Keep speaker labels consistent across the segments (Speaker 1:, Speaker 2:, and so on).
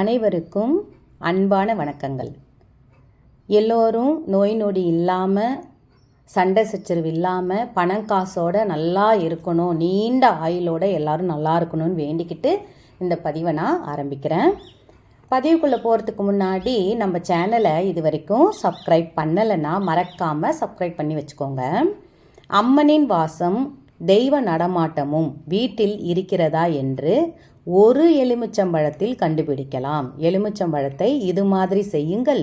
Speaker 1: அனைவருக்கும் அன்பான வணக்கங்கள். எல்லோரும் நோய் நொடி இல்லாமல் சண்டை சச்சரவு இல்லாமல் பணம் காசோட நல்லா இருக்கணும் நீண்ட ஆயுளோட எல்லாரும் நல்லா இருக்கணும்னு வேண்டிக்கிட்டு இந்த பதிவை நான் ஆரம்பிக்கிறேன். பதிவுக்குள்ளே போகிறதுக்கு முன்னாடி நம்ம சேனலை இது வரைக்கும் சப்ஸ்கிரைப் பண்ணலைன்னா மறக்காமல் சப்ஸ்கிரைப் பண்ணி வச்சுக்கோங்க. அம்மனின் வாசம் தெய்வ நடமாட்டமும் வீட்டில் இருக்கிறதா என்று ஒரு எலுமிச்சம்பழத்தில் கண்டுபிடிக்கலாம். எலுமிச்சம்பழத்தை இது மாதிரி செய்யுங்கள்.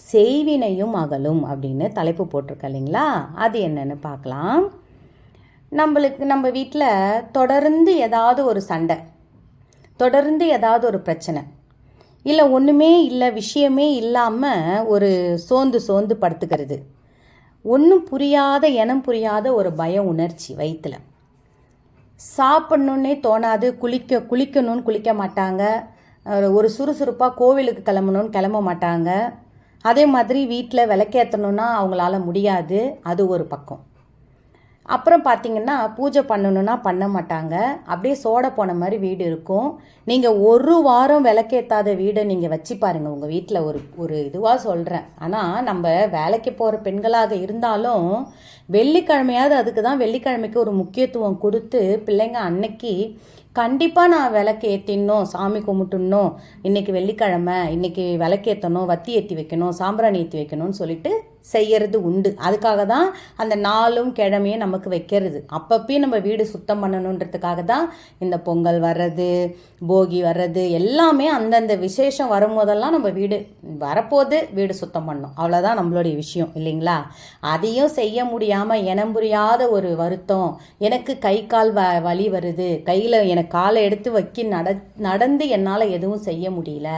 Speaker 1: செய்வினையும் அகலும் அப்படின்னு தலைப்பு போட்டிருக்க இல்லைங்களா? அது என்னென்னு பார்க்கலாம். நம்மளுக்கு நம்ம வீட்டில் தொடர்ந்து ஏதாவது ஒரு சண்டை தொடர்ந்து ஏதாவது ஒரு பிரச்சனை இல்லை ஒன்றுமே இல்லை விஷயமே இல்லாமல் ஒரு சோர்ந்து சோர்ந்து படுத்துக்கிறது. ஒன்றும் புரியாத இனம் புரியாத ஒரு பய உணர்ச்சி வயிற்றில் சாப்பிட்ணுன்னே தோணாது. குளிக்க குளிக்கணும்னு குளிக்க மாட்டாங்க. ஒரு- சுறுசுறுப்பாக கோவிலுக்கு கிளம்பணும்னு கிளம்ப மாட்டாங்க. அதே மாதிரி வீட்டில் விளக்கேற்றணுன்னா அவங்களால முடியாது. அது ஒரு பக்கம். அப்புறம் பார்த்தீங்கன்னா பூஜை பண்ணணுன்னா பண்ண மாட்டாங்க. அப்படியே சோட போன மாதிரி வீடு இருக்கும். நீங்கள் ஒரு வாரம் விளக்கேற்றாத வீடை நீங்கள் வச்சு பாருங்கள் உங்கள் வீட்டில் ஒரு ஒரு இதுவாக சொல்கிறேன் ஆனால் நம்ம வேலைக்கு போகிற பெண்களாக இருந்தாலும் வெள்ளிக்கிழமையாவது அதுக்கு தான் வெள்ளிக்கிழமைக்கு ஒரு முக்கியத்துவம் கொடுத்து பிள்ளைங்க அன்னைக்கு கண்டிப்பாக நான் விளக்கு ஏற்றிடணும் சாமி கும்பிட்டுணும் இன்றைக்கி வெள்ளிக்கிழமை இன்னைக்கு விளக்கேற்றணும் வத்தி ஏற்றி வைக்கணும் சாம்பிராணி ஏற்றி வைக்கணும்னு சொல்லிட்டு செய்யறது உண்டு. அதுக்காக தான் அந்த நாளும் கிழமையும் நமக்கு வைக்கிறது. அப்பப்பயும் நம்ம வீடு சுத்தம் பண்ணணுன்றதுக்காக தான் இந்த பொங்கல் வர்றது போகி வர்றது எல்லாமே அந்தந்த விசேஷம் வரும்போதெல்லாம் நம்ம வீடு வரப்போது வீடு சுத்தம் பண்ணணும். அவ்வளோதான் நம்மளுடைய விஷயம் இல்லைங்களா? அதையும் செய்ய முடியாமல் இனம் புரியாத ஒரு வருத்தம். எனக்கு கை கால் வ வலி வருது. கையில் எனக்கு காலை எடுத்து வைக்க நட நடந்து என்னால் எதுவும் செய்ய முடியல.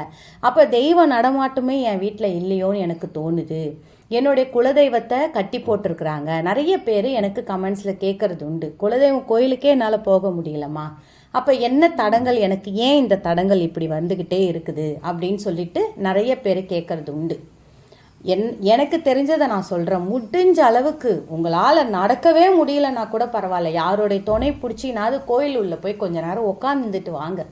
Speaker 1: அப்போ தெய்வ நடமாட்டமே என் வீட்டில் இல்லையோன்னு எனக்கு தோணுது. என்னுடைய குலதெய்வத்தை கட்டி போட்டிருக்கிறாங்க. நிறைய பேர் எனக்கு கமெண்ட்ஸில் கேட்குறது உண்டு. குலதெய்வம் கோயிலுக்கே என்னால் போக முடியலம்மா. அப்போ என்ன தடங்கள் எனக்கு ஏன் இந்த தடங்கள் இப்படி வந்துக்கிட்டே இருக்குது? அப்படின்னு சொல்லிட்டு நிறைய பேர் கேட்குறது உண்டு. என் எனக்கு தெரிஞ்சதை நான் சொல்கிறேன் முடிஞ்ச அளவுக்கு உங்களால் நடக்கவே முடியலன்னா கூட பரவாயில்ல. யாருடைய துணை பிடிச்சினாவது கோயில் உள்ளே போய் கொஞ்ச நேரம் உட்காந்துட்டு வாங்க.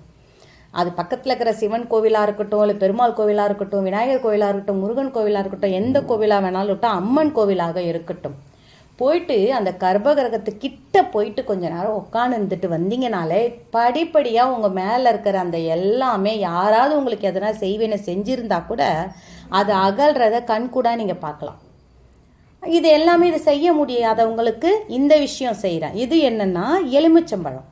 Speaker 1: அது பக்கத்தில் இருக்கிற சிவன் கோவிலாக இருக்கட்டும் இல்லை பெருமாள் கோவிலாக இருக்கட்டும் விநாயகர் கோவிலாக இருக்கட்டும் முருகன் கோவிலாக இருக்கட்டும் எந்த கோவிலாக வேணாலும் இருக்கட்டும் அம்மன் கோவிலாக இருக்கட்டும். போயிட்டு அந்த கர்ப்பகிரகத்துக்கிட்ட போயிட்டு கொஞ்ச நேரம் உட்காந்துட்டு வந்தீங்கனாலே படிப்படியாக உங்கள் மேலே இருக்கிற அந்த எல்லாமே யாராவது உங்களுக்கு எதனா செய்வேன்னு செஞ்சுருந்தா கூட அது அகல்றத கண்கூடாக நீங்கள் பார்க்கலாம். இது எல்லாமே இது செய்ய முடியாதவங்களுக்கு இந்த விஷயம் செய்கிறேன் இது என்னென்னா எலுமிச்சம்பழம்.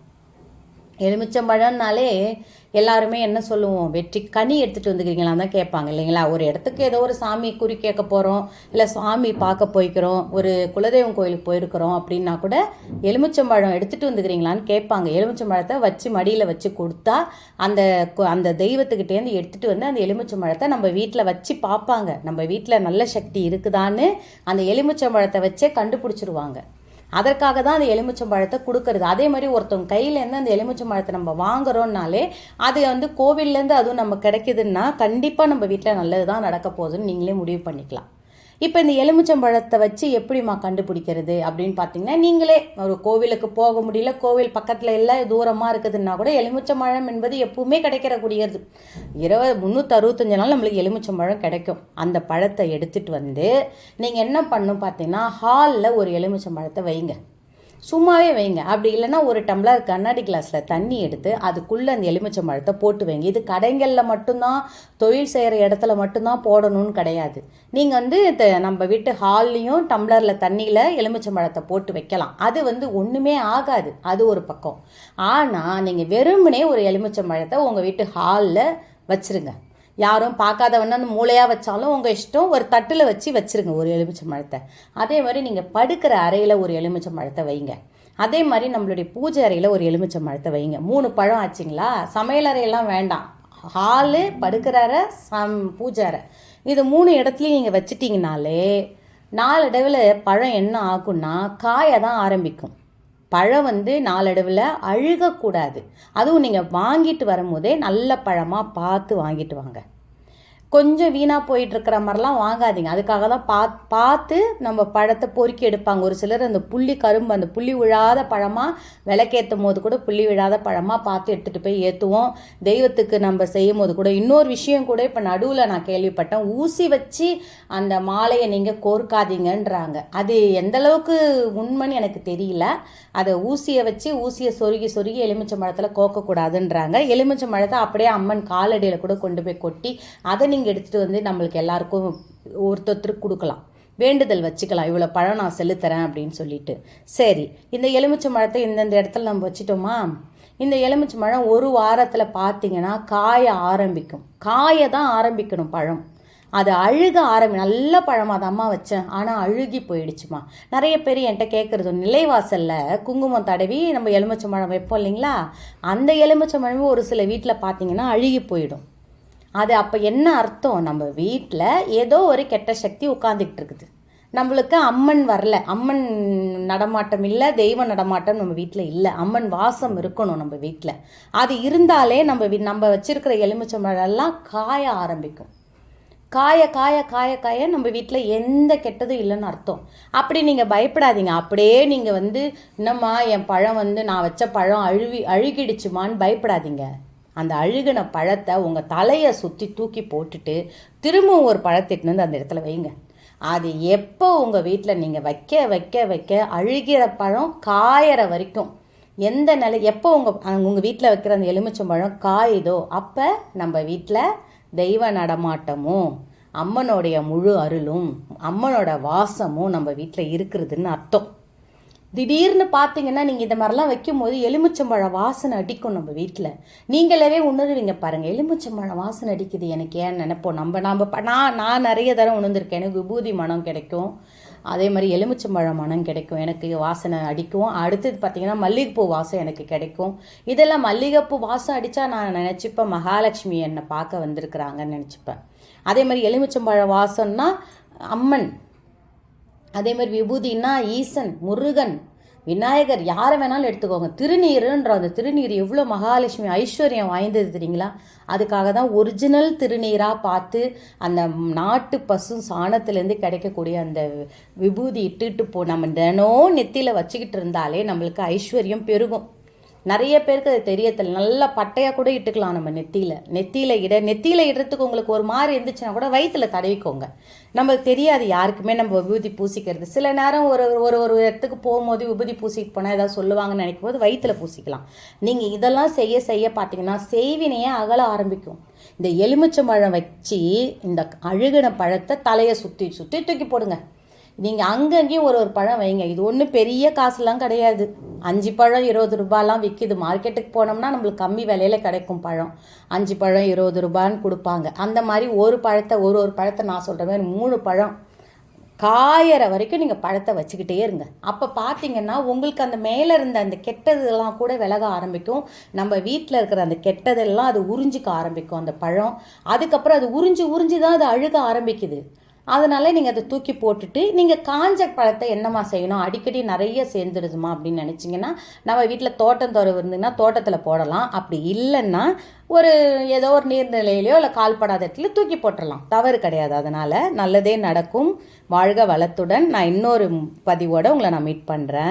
Speaker 1: எலுமிச்சம்பழம்னாலே எல்லாருமே என்ன சொல்லுவோம் வெற்றி கனி எடுத்துகிட்டு வந்துக்கிறீங்களா தான் கேட்பாங்க இல்லைங்களா? ஒரு இடத்துக்கு ஏதோ ஒரு சாமி குறி கேட்க போகிறோம் இல்லை சாமி பார்க்க போய்க்கிறோம் ஒரு குலதெய்வம் கோயிலுக்கு போயிருக்கிறோம் அப்படின்னா கூட எலுமிச்சம்பழம் எடுத்துகிட்டு வந்துக்கிறீங்களான்னு கேட்பாங்க. எலுமிச்சம்பழத்தை வச்சு மடியில் வச்சு கொடுத்தா அந்த கு- அந்த தெய்வத்துக்கிட்டேருந்து எடுத்துகிட்டு வந்து அந்த எலுமிச்சம்பழத்தை நம்ம வீட்டில் வச்சு பார்ப்பாங்க. நம்ம வீட்டில் நல்ல சக்தி இருக்குதான்னு அந்த எலுமிச்சம்பழத்தை வச்சே கண்டுபிடிச்சிருவாங்க. அதற்காக தான் அந்த எலுமிச்சம்பழத்தை கொடுக்கறது. அதே மாதிரி ஒருத்தவங்க கையிலேருந்து அந்த எலுமிச்சம்பழத்தை நம்ம வாங்குறோம்னாலே அது வந்து கோவில்லேருந்து அதுவும் நம்ம கிடைக்குதுன்னா கண்டிப்பாக நம்ம வீட்டில் நல்லது தான் நடக்க போகுதுன்னு நீங்களே முடிவு பண்ணிக்கலாம். இப்போ இந்த எலுமிச்சம்பழத்தை வச்சு எப்படிம்மா கண்டுபிடிக்கிறது அப்படின்னு பார்த்தீங்கன்னா நீங்களே ஒரு கோவிலுக்கு போக முடியல கோவில் பக்கத்தில் எல்லாம் தூரமாக இருக்குதுன்னா கூட எலுமிச்சம்பழம் என்பது எப்பவுமே கிடைக்கிறக்கூடியது இருபது முந்நூற்றி அறுபத்தஞ்சு நாள் நம்மளுக்கு எலுமிச்சம்பழம் கிடைக்கும். அந்த பழத்தை எடுத்துகிட்டு வந்து நீங்கள் என்ன பண்ணும் பார்த்தீங்கன்னா ஹாலில் ஒரு எலுமிச்சம்பழத்தை வைங்க. சும்மாவே வைங்க. அப்படி இல்லைன்னா ஒரு டம்ளர் கண்ணாடி கிளாஸில் தண்ணி எடுத்து அதுக்குள்ளே அந்த எலுமிச்சம்பழத்தை போட்டு வைங்க. இது கடைகளில் மட்டும்தான் தொழில் செய்கிற இடத்துல மட்டும்தான் போடணும்னு கிடையாது. நீங்கள் வந்து நம்ம வீட்டு ஹால்லையும் டம்ளரில் தண்ணியில் எலுமிச்சம்பழத்தை போட்டு வைக்கலாம். அது வந்து ஒன்றுமே ஆகாது. அது ஒரு பக்கம். ஆனால் நீங்கள் வெறுமனே ஒரு எலுமிச்சம்பழத்தை உங்கள் வீட்டு ஹாலில் வச்சுருங்க. யாரும் பார்க்காதவன மூளையாக வச்சாலும் உங்கள் இஷ்டம் ஒரு தட்டில் வச்சு வச்சுருங்க ஒரு எலுமிச்சம்பழத்தை அதே மாதிரி நீங்கள் படுக்கிற அறையில் ஒரு எலுமிச்சம்பழத்தை வைங்க. அதே மாதிரி நம்மளுடைய பூஜை அறையில் ஒரு எலுமிச்சம்பழத்தை வைங்க. மூணு பழம் ஆச்சுங்களா? சமையல் அறையெல்லாம் வேண்டாம். ஹாலு படுக்கிற அறை சம் பூஜை அறை. இது மூணு இடத்துலையும் நீங்கள் வச்சிட்டிங்கனாலே நாளடைவில் பழம் என்ன ஆகும்னா காய தான் ஆரம்பிக்கும். பழம் வந்து நாளடைவில் அழுகக்கூடாது. அதுவும் நீங்கள் வாங்கிட்டு வரும்போதே நல்ல பழமாக பார்த்து வாங்கிட்டு வாங்க. கொஞ்சம் வீணாக போயிட்டுருக்கிற மாதிரிலாம் வாங்காதீங்க. அதுக்காக தான் பா பார்த்து நம்ம பழத்தை பொறுக்கி எடுப்பாங்க. ஒரு சிலர் அந்த புள்ளி கரும்பு அந்த புள்ளி விழாத பழமாக விளக்கேற்றும் போது கூட புள்ளி விழாத பழமாக பார்த்து எடுத்துகிட்டு போய் ஏற்றுவோம் தெய்வத்துக்கு நம்ம செய்யும் போது கூட. இன்னொரு விஷயம் கூட இப்போ நடுவில் நான் கேள்விப்பட்டேன். ஊசி வச்சு அந்த மாலையை நீங்கள் கோர்க்காதீங்கன்றாங்க. அது எந்த அளவுக்கு உண்மைன்னு எனக்கு தெரியல. அதை ஊசியை வச்சு ஊசியை சொருகி சொருகி எலுமிச்சை மரத்தில் கோக்கக்கூடாதுன்றாங்க. எலுமிச்சை மரத்தை அப்படியே அம்மன் காலடியில் கூட கொண்டு போய் கொட்டி அதை நீங்கள் எடுத்துகிட்டு வந்து நம்மளுக்கு எல்லாருக்கும் ஒருத்தருக்கு கொடுக்கலாம். வேண்டுதல் வச்சுக்கலாம். இவ்வளோ பழம் நான் செலுத்துறேன் அப்படின்னு சொல்லிட்டு. சரி இந்த எலுமிச்சை மழத்தை இந்தந்த இடத்துல நம்ம வச்சுட்டோமா? இந்த எலுமிச்சை மரம் ஒரு வாரத்தில் பார்த்தீங்கன்னா காய ஆரம்பிக்கும். காய தான் ஆரம்பிக்கணும் பழம். அது அழுக ஆரம்பி நல்ல பழமாக அது அம்மா வச்சேன். ஆனால் அழுகி போயிடுச்சுமா. நிறைய பேர் என்கிட்ட கேட்குறது நிலைவாசலில் குங்குமம் தடவி நம்ம எலுமிச்சை பழம் வைப்போம் இல்லைங்களா? அந்த எலுமிச்சை மழமும் ஒரு சில வீட்டில் பார்த்தீங்கன்னா அழுகி போயிடும். அது அப்போ என்ன அர்த்தம்? நம்ம வீட்டில் ஏதோ ஒரு கெட்ட சக்தி உட்காந்துக்கிட்டு இருக்குது. நம்மளுக்கு அம்மன் வரல. அம்மன் நடமாட்டம் இல்லை தெய்வ நடமாட்டம் நம்ம வீட்டில் இல்லை. அம்மன் வாசம் இருக்கணும் நம்ம வீட்டில் அது இருந்தாலே நம்ம நம்ம வச்சிருக்கிற எலுமிச்சம்பழம்லாம் காய ஆரம்பிக்கும். காய காய காய காய நம்ம வீட்டில் எந்த கெட்டதும் இல்லைன்னு அர்த்தம். அப்படி நீங்கள் பயப்படாதீங்க. அப்படியே நீங்கள் வந்து என்னம்மா என் பழம் வந்து நான் வச்ச பழம் அழுவி அழுகிடுச்சுமான்னு பயப்படாதீங்க. அந்த அழுகின பழத்தை உங்கள் தலையை சுற்றி தூக்கி போட்டுட்டு திரும்பவும் ஒரு பழத்திட்டு வந்து அந்த இடத்துல வைங்க. அது எப்போ உங்கள் வீட்டில் நீங்கள் வைக்க வைக்க வைக்க அழுகிற பழம் காயற வரைக்கும் எந்த நிலை எப்போ உங்கள் உங்கள் வீட்டில் வைக்கிற அந்த எலுமிச்சம்பழம் காயுதோ அப்போ நம்ம வீட்டில் தெய்வ நடமாட்டமும் அம்மனுடைய முழு அருளும் அம்மனோட வாசமும் நம்ம வீட்டில் இருக்கிறதுன்னு அர்த்தம். திடீர்னு பார்த்தீங்கன்னா நீங்கள் இந்த மாதிரிலாம் வைக்கும்போது எலுமிச்சம்பழம் வாசனை அடிக்கும் நம்ம வீட்டில் நீங்களவே உணர்வீங்க பாருங்கள் எலுமிச்சம்பழம் வாசனை அடிக்குது எனக்கு ஏன் நினைப்போம். நம்ம நம்ம நான் நான் நிறைய தரம் உணர்ந்திருக்கேன். எனக்கு விபூதி மனம் கிடைக்கும். அதே மாதிரி எலுமிச்சம்பழம் மனம் கிடைக்கும். எனக்கு வாசனை அடிக்கும். அடுத்தது பார்த்தீங்கன்னா மல்லிகைப்பூ வாசம் எனக்கு கிடைக்கும். இதெல்லாம் மல்லிகைப்பூ வாசம் அடித்தா நான் நினச்சிப்பேன் மகாலட்சுமி என்னை பார்க்க வந்திருக்கிறாங்கன்னு நினச்சிப்பேன். அதே மாதிரி எலுமிச்சம்பழம் வாசம்னா அம்மன். அதே மாதிரி விபூதினா ஈசன் முருகன் விநாயகர் யாரை வேணாலும் எடுத்துக்கோங்க. திருநீருன்ற அந்த திருநீர் எவ்வளோ மகாலட்சுமி ஐஸ்வர்யம் வாய்ந்தது தெரியுங்களா? அதுக்காக தான் ஒரிஜினல் திருநீராக பார்த்து அந்த நாட்டு பசு சாணத்துலேருந்து கிடைக்கக்கூடிய அந்த விபூதி இட்டுட்டு போ நம்ம தினம் நெத்தியில் வச்சுக்கிட்டு இருந்தாலே நம்மளுக்கு ஐஸ்வர்யம் பெருகும். நிறைய பேருக்கு அது தெரியத்தில் நல்லா பட்டையாக கூட இட்டுக்கலாம் நம்ம நெத்தியில். நெத்தியில் இட நெத்தியில் இடுறதுக்கு உங்களுக்கு ஒரு மாதிரி இருந்துச்சுன்னா கூட வயிற்றில் தடவிக்கோங்க. நம்மளுக்கு தெரியாது யாருக்குமே நம்ம விபூதி பூசிக்கிறது. சில நேரம் ஒரு ஒரு ஒரு இடத்துக்கு போகும்போது விபூதி பூசிட்டு போனால் ஏதாவது சொல்லுவாங்கன்னு நினைக்கும் போது வயிற்றில் பூசிக்கலாம். நீங்கள் இதெல்லாம் செய்ய செய்ய பார்த்தீங்கன்னா செய்வினையே அகல ஆரம்பிக்கும். இந்த எலுமிச்சம்பழம் வச்சு இந்த அழுகின பழத்தை தலையை சுற்றி சுற்றி தூக்கி போடுங்க. நீங்கள் அங்கங்கேயும் ஒரு ஒரு பழம் வைங்க. இது ஒன்றும் பெரிய காசுலாம் கிடையாது. அஞ்சு பழம் இருபது ரூபாலாம் விற்கிது மார்க்கெட்டுக்கு போனோம்னா நம்மளுக்கு கம்மி விலையில் கிடைக்கும் பழம். அஞ்சு பழம் இருபது ரூபான்னு கொடுப்பாங்க. அந்த மாதிரி ஒரு பழத்தை ஒரு ஒரு பழத்தை நான் சொல்கிற மாதிரி மூணு பழம் காயற வரைக்கும் நீங்கள் பழத்தை வச்சுக்கிட்டே இருங்க. அப்போ பார்த்தீங்கன்னா உங்களுக்கு அந்த மேலே இருந்த அந்த கெட்டதெல்லாம் கூட விலக ஆரம்பிக்கும். நம்ம வீட்டில் இருக்கிற அந்த கெட்டதெல்லாம் அது உறிஞ்சிக்க ஆரம்பிக்கும் அந்த பழம். அதுக்கப்புறம் அது உறிஞ்சி உறிஞ்சி தான் அது அழுக ஆரம்பிக்குது. அதனால் நீங்கள் அதை தூக்கி போட்டுட்டு நீங்கள் காஞ்ச பழத்தை என்னம்மா செய்யணும்? அடிக்கடி நிறைய சேர்ந்துடுதுமா அப்படின்னு நினச்சிங்கன்னா நம்ம வீட்டில் தோட்டம் துறவு இருந்ததுன்னா தோட்டத்தில் போடலாம். அப்படி இல்லைன்னா ஒரு ஏதோ ஒரு நீர்நிலையிலையோ இல்லை கால்படாத இடத்துல தூக்கி போட்டுடலாம் தவறு கிடையாது. அதனால் நல்லதே நடக்கும். வாழ்க வளத்துடன். நான் இன்னொரு பதிவோடு உங்களை நான் மீட் பண்ணுறேன்